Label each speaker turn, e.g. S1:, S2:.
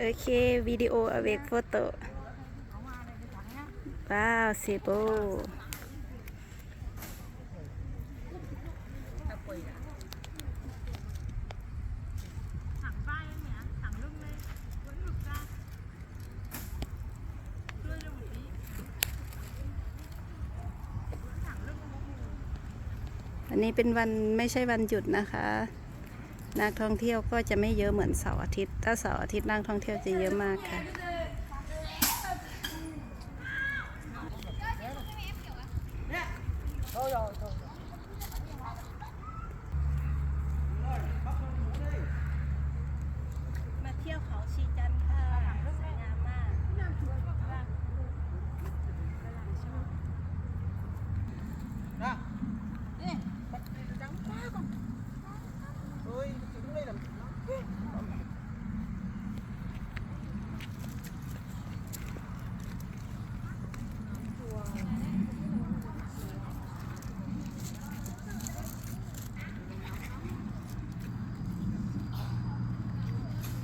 S1: โอเควิดีโอเอเวกโฟโต้ว้าวเซโบอันนี้เป็นวันไม่ใช่วันหยุดนะคะ นักท่องเที่ยวก็จะไม่เยอะเหมือนเสาร์อาทิตย์ ถ้าเสาร์อาทิตย์นักท่องเที่ยวจะเยอะมากค่ะ
S2: thôi rồi Come on.